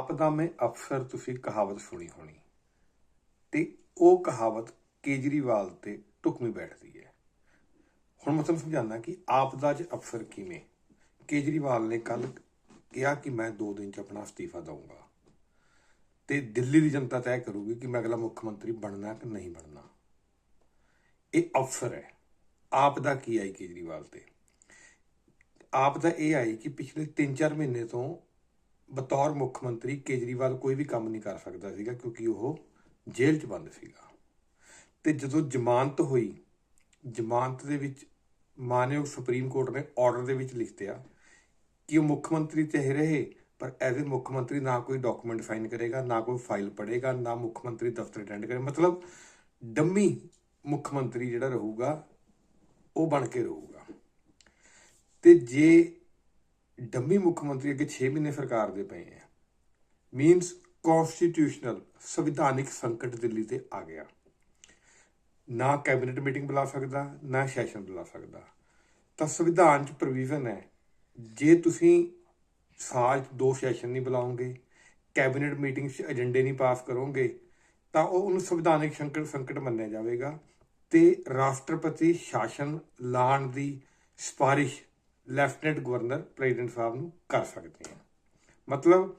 ਆਪਦਾ ਮੈਂ ਅਫਸਰ ਤੁਸੀਂ ਕਹਾਵਤ ਸੁਣੀ ਹੋਣੀ। ਤੇ ਉਹ ਕਹਾਵਤ ਕੇਜਰੀਵਾਲ ਤੇ ਢੁਕਵੀਂ ਬੈਠਦੀ ਹੈ। ਹੁਣ ਮੈਂ ਤੁਹਾਨੂੰ ਸਮਝਾਉਣਾ ਕਿ ਆਪਦਾ ਚ ਅਫਸਰ ਕਿਵੇਂ? ਕੇਜਰੀਵਾਲ ਨੇ ਕੱਲ ਕਿਹਾ ਕਿ ਮੈਂ 2 ਦਿਨ ਚ ਆਪਣਾ ਅਸਤੀਫਾ ਦਊਂਗਾ। ਤੇ ਦਿੱਲੀ ਦੀ ਜਨਤਾ ਤੈਅ ਕਰੂਗੀ ਕਿ ਮੈਂ ਅਗਲਾ ਮੁੱਖ ਮੰਤਰੀ ਬਣਨਾ ਕਿ ਨਹੀਂ ਬਣਨਾ। ਇਹ ਅਫਸਰ ਹੈ। ਆਪ ਦਾ ਕੀ ਆਈ ਕੇਜਰੀਵਾਲ ਤੇ? ਆਪ ਦਾ ਇਹ ਆਈ ਕਿ ਪਿਛਲੇ 3-4 ਮਹੀਨੇ ਤੋਂ ਬਤੌਰ ਮੁੱਖ ਮੰਤਰੀ ਕੇਜਰੀਵਾਲ ਕੋਈ ਵੀ ਕੰਮ ਨਹੀਂ ਕਰ ਸਕਦਾ ਸੀਗਾ ਕਿਉਂਕਿ ਉਹ ਜੇਲ੍ਹ 'ਚ ਬੰਦ ਸੀਗਾ। ਤੇ ਜਦੋਂ ਜ਼ਮਾਨਤ ਹੋਈ, ਜ਼ਮਾਨਤ ਦੇ ਵਿੱਚ ਮਾਨਯੋਗ ਸੁਪਰੀਮ ਕੋਰਟ ਨੇ ਆਰਡਰ ਦੇ ਵਿੱਚ ਲਿਖ ਲਿਖਤਿਆ ਕਿ ਉਹ ਮੁੱਖ ਮੰਤਰੀ ਚਾਹੇ ਰਹੇ, ਪਰ ਐਜ਼ ਅ ਮੁੱਖ ਮੰਤਰੀ ਨਾ ਕੋਈ ਡਾਕੂਮੈਂਟ ਸਾਈਨ ਕਰੇਗਾ, ਨਾ ਕੋਈ ਫਾਈਲ ਪੜੇਗਾ ਨਾ ਮੁੱਖ ਮੰਤਰੀ ਦਫ਼ਤਰ ਅਟੈਂਡ ਕਰੇ। ਮਤਲਬ ਡੰਮੀ ਮੁੱਖ ਮੰਤਰੀ ਜਿਹੜਾ ਰਹੂਗਾ, ਉਹ ਬਣ ਕੇ ਰਹੂਗਾ। ਤੇ ਜੇ ਡੰਮੀ ਮੁੱਖ ਮੰਤਰੀ ਅੱਗੇ 6 ਮਹੀਨੇ ਸਰਕਾਰ ਦੇ ਪਏ ਆ। ਮੀਨਸ ਕਨਸਟੀਟਿਊਸ਼ਨਲ ਸੰਵਿਧਾਨਿਕ ਸੰਕਟ ਦਿੱਲੀ ਤੇ ਆ ਗਿਆ। ਨਾ ਕੈਬਨਿਟ ਮੀਟਿੰਗ ਬੁਲਾ ਸਕਦਾ, ਨਾ ਸੈਸ਼ਨ ਬੁਲਾ ਸਕਦਾ। ਤਾਂ ਸੰਵਿਧਾਨ 'ਚ ਪ੍ਰੋਵੀਜ਼ਨ ਹੈ। ਜੇ ਤੁਸੀਂ ਸਾਲ 'ਚ ਦੋ ਸੈਸ਼ਨ ਨਹੀਂ ਬੁਲਾਓਗੇ, ਕੈਬਨਿਟ ਮੀਟਿੰਗ 'ਚ ਏਜੰਡੇ ਨਹੀਂ ਪਾਸ ਕਰੋਗੇ, ਤਾਂ ਉਹ ਉਹਨੂੰ ਸੰਵਿਧਾਨਿਕ ਸੰਕਟ ਸੰਕਟ ਮੰਨਿਆ ਜਾਵੇਗਾ ਤੇ ਰਾਸ਼ਟਰਪਤੀ ਸ਼ਾਸਨ ਲਾਣ ਦੀ ਸਿਫਾਰਿਸ਼ ਲੈਫਟੀਨੈਂਟ ਗਵਰਨਰ ਪ੍ਰੈਜ਼ੀਡੈਂਟ ਸਾਹਿਬ ਨੂੰ ਕਰ ਸਕਦੇ ਆ ਮਤਲਬ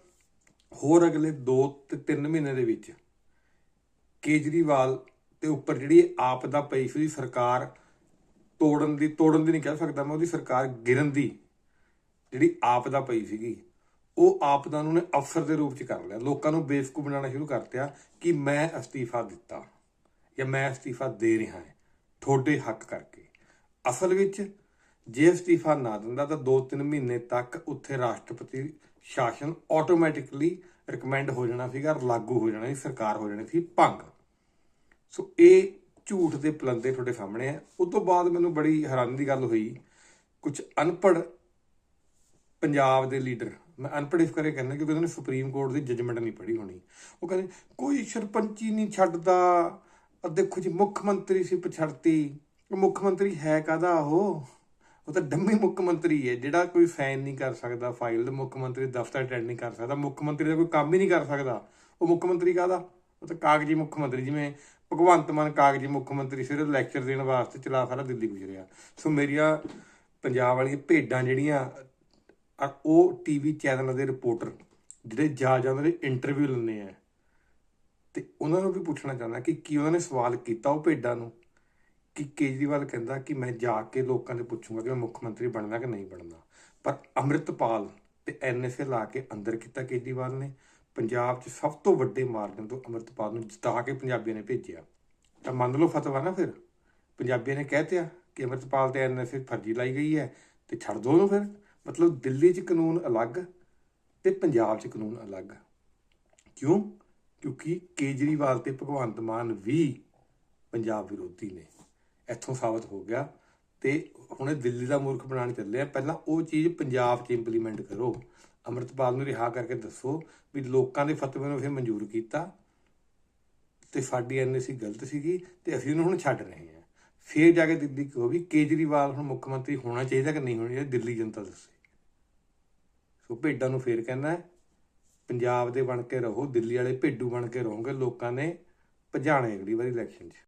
ਹੋਰ ਅਗਲੇ 2 ਤੇ 3 ਮਹੀਨੇ ਦੇ ਵਿੱਚ ਕੇਜਰੀਵਾਲ ਤੇ ਉੱਪਰ ਜਿਹੜੀ ਆਪ ਦਾ ਪਈ ਸੀ ਉਹਦੀ ਸਰਕਾਰ ਤੋੜਨ ਦੀ ਤੋੜਨ ਦੀ ਨਹੀਂ ਕਹਿ ਸਕਦਾ ਮੈਂ, ਉਹਦੀ ਸਰਕਾਰ ਗਿਰਨ ਦੀ ਜਿਹੜੀ ਆਪਦਾ ਪਈ ਸੀਗੀ, ਉਹ ਆਪਦਾ ਨੂੰ ਨੇ ਅਫਸਰ ਦੇ ਰੂਪ ਚ ਕਰ ਲਿਆ। ਲੋਕਾਂ ਨੂੰ ਬੇਵਕੂਫ ਬਣਾਉਣਾ ਸ਼ੁਰੂ ਕਰਤਿਆ ਕਿ ਮੈਂ ਅਸਤੀਫਾ ਦਿੱਤਾ ਜਾਂ ਮੈਂ ਅਸਤੀਫਾ ਦੇ ਰਿਹਾ ਹਾਂ, ਤੁਹਾਡੇ ਹੱਕ ਕਰਕੇ। ਅਸਲ ਵਿੱਚ ਜੇ ਅਸਤੀਫਾ ਨਾ ਦਿੰਦਾ ਤਾਂ 2-3 ਮਹੀਨੇ ਤੱਕ ਉੱਥੇ ਰਾਸ਼ਟਰਪਤੀ ਸ਼ਾਸਨ ਆਟੋਮੈਟਿਕਲੀ ਰეკਮੈਂਡ ਹੋ ਜਾਣਾ ਸੀਗਾ, ਲਾਗੂ ਹੋ ਜਾਣਾ ਸੀ, ਸਰਕਾਰ ਹੋ ਜਾਣੀ ਸੀ ਭੰਗ। ਸੋ ਇਹ ਝੂਠ ਦੇ ਪਲੰਦੇ ਤੁਹਾਡੇ ਸਾਹਮਣੇ ਆ। ਉਸ ਤੋਂ ਬਾਅਦ ਮੈਨੂੰ ਬੜੀ ਹੈਰਾਨੀ ਦੀ ਗੱਲ ਹੋਈ ਕੁਝ ਅਨਪੜ੍ਹ ਪੰਜਾਬ ਦੇ ਲੀਡਰ, ਮੈਂ ਅਨਪੜ੍ਹ ਇਸ ਕਰੇ ਕਹਿੰਦਾ ਕਿਉਂਕਿ ਉਹਨਾਂ ਨੇ ਸੁਪਰੀਮ ਕੋਰਟ ਦੀ ਜੱਜਮੈਂਟ ਨਹੀਂ ਪੜ੍ਹੀ ਹੋਣੀ। ਉਹ ਕਹਿੰਦੇ, ਕੋਈ ਸਰਪੰਚੀ ਨਹੀਂ ਛੱਡਦਾ। ਆ ਦੇਖੋ ਜੀ, ਮੁੱਖ ਮੰਤਰੀ ਸੀ ਪਛੜਤੀ। ਉਹ ਮੁੱਖ ਮੰਤਰੀ ਹੈ ਕਾਦਾ ਉਹ? ਉਹ ਤਾਂ ਡੰਮੀ ਮੁੱਖ ਮੰਤਰੀ ਹੈ, ਜਿਹੜਾ ਕੋਈ ਸਾਈਨ ਨਹੀਂ ਕਰ ਸਕਦਾ ਫਾਈਲ ਦੇ ਮੁੱਖ ਮੰਤਰੀ ਦਫ਼ਤਰ ਅਟੈਂਡ ਨਹੀਂ ਕਰ ਸਕਦਾ, ਮੁੱਖ ਮੰਤਰੀ ਦਾ ਕੋਈ ਕੰਮ ਹੀ ਨਹੀਂ ਕਰ ਸਕਦਾ। ਉਹ ਮੁੱਖ ਮੰਤਰੀ ਕਾਦਾ ਉਹ ਤਾਂ ਕਾਗਜ਼ੀ ਮੁੱਖ ਮੰਤਰੀ, ਜਿਵੇਂ ਭਗਵੰਤ ਮਾਨ ਕਾਗਜ਼ੀ ਮੁੱਖ ਮੰਤਰੀ ਸਿਰਫ ਲੈਕਚਰ ਦੇਣ ਵਾਸਤੇ ਚਲਾ ਸਾਰਾ ਦਿੱਲੀ ਗੁਜ਼ਰਿਆ ਸੋ ਮੇਰੀਆਂ ਪੰਜਾਬ ਵਾਲੀਆਂ ਭੇਡਾਂ ਜਿਹੜੀਆਂ ਆ ਉਹ ਟੀਵੀ ਚੈਨਲ ਦੇ ਰਿਪੋਰਟਰ ਜਿਹੜੇ ਜਾ ਜਾ ਉਹਨਾਂ ਦੇ ਇੰਟਰਵਿਊ ਲੈਂਦੇ ਆ। ਤੇ ਉਹਨਾਂ ਨੂੰ ਵੀ ਪੁੱਛਣਾ ਚਾਹੁੰਦਾ ਕਿ ਕੀ ਉਹਨਾਂ ਨੇ ਸਵਾਲ ਕੀਤਾ ਉਹ ਭੇਡਾਂ ਨੂੰ? ਕਿ ਕੇਜਰੀਵਾਲ ਕਹਿੰਦਾ ਕਿ ਮੈਂ ਜਾ ਕੇ ਲੋਕਾਂ ਦੇ ਪੁੱਛੂੰਗਾ ਕਿ ਮੈਂ ਮੁੱਖ ਮੰਤਰੀ ਬਣਨਾ ਕਿ ਨਹੀਂ ਬਣਨਾ। ਪਰ ਅੰਮ੍ਰਿਤਪਾਲ ਤੇ ਐਨਐਸਏ ਲਾ ਕੇ ਅੰਦਰ ਕੀਤਾ ਕੇਜਰੀਵਾਲ ਨੇ। ਪੰਜਾਬ 'ਚ ਸਭ ਤੋਂ ਵੱਡੇ ਮਾਰਜਨ ਤੋਂ ਅੰਮ੍ਰਿਤਪਾਲ ਨੂੰ ਜਿਤਾ ਕੇ ਪੰਜਾਬੀਆਂ ਨੇ ਭੇਜਿਆ। ਤਾਂ ਮੰਨ ਲਓ ਫਤਵਾ ਨਾ ਫਿਰ। ਪੰਜਾਬੀਆਂ ਨੇ ਕਹਿਤਿਆ ਕਿ ਅੰਮ੍ਰਿਤਪਾਲ ਤੇ ਐਨਐਸਏ ਫਰਜ਼ੀ ਲਾਈ ਗਈ ਹੈ ਤੇ ਛੱਡ ਦੋ ਉਹਨੂੰ ਫਿਰ। ਮਤਲਬ ਦਿੱਲੀ 'ਚ ਕਾਨੂੰਨ ਅਲੱਗ ਤੇ ਪੰਜਾਬ 'ਚ ਕਾਨੂੰਨ ਅਲੱਗ। ਕਿਉਂ? ਕਿਉਂਕਿ ਕੇਜਰੀਵਾਲ ਤੇ ਭਗਵੰਤ ਮਾਨ ਵੀ ਪੰਜਾਬ ਵਿਰੋਧੀ ਨੇ। ਇੱਥੋਂ ਸਾਬਤ ਹੋ ਗਿਆ ਤੇ ਹੁਣੇ ਦਿੱਲੀ ਦਾ ਮੂਰਖ ਬਣਾਉਣ ਚੱਲੇ ਆ। ਪਹਿਲਾਂ ਉਹ ਚੀਜ਼ ਪੰਜਾਬ 'ਚ ਇੰਪਲੀਮੈਂਟ ਕਰੋ। ਅੰਮ੍ਰਿਤਪਾਲ ਨੂੰ ਰਿਹਾ ਕਰਕੇ ਦੱਸੋ ਵੀ ਲੋਕਾਂ ਦੇ ਫਤਵੇ ਨੂੰ ਫਿਰ ਮਨਜ਼ੂਰ ਕੀਤਾ ਤੇ ਸਾਡੀ ਐਨਐਸੀ ਗਲਤ ਸੀਗੀ ਤੇ ਅਸੀਂ ਉਹਨੂੰ ਹੁਣ ਛੱਡ ਰਹੇ ਹਾਂ। ਫੇਰ ਜਾ ਕੇ ਦਿੱਲੀ ਕਹੋ ਵੀ ਕੇਜਰੀਵਾਲ ਹੁਣ ਮੁੱਖ ਮੰਤਰੀ ਹੋਣਾ ਚਾਹੀਦਾ ਕਿ ਨਹੀਂ ਹੋਣਾ ਚਾਹੀਦਾ, ਦਿੱਲੀ ਜਨਤਾ ਦੱਸੇ। ਸੋ ਭੇਡਾਂ ਨੂੰ ਫੇਰ ਕਹਿੰਦਾ ਪੰਜਾਬ ਦੇ ਬਣ ਕੇ ਰਹੋ, ਦਿੱਲੀ ਵਾਲੇ ਭੇਡੂ ਬਣ ਕੇ ਰਹੋਗੇ ਲੋਕਾਂ ਨੇ ਭਜਾਣੇ ਅਗਲੀ ਵਾਰੀ ਇਲੈਕਸ਼ਨ 'ਚ।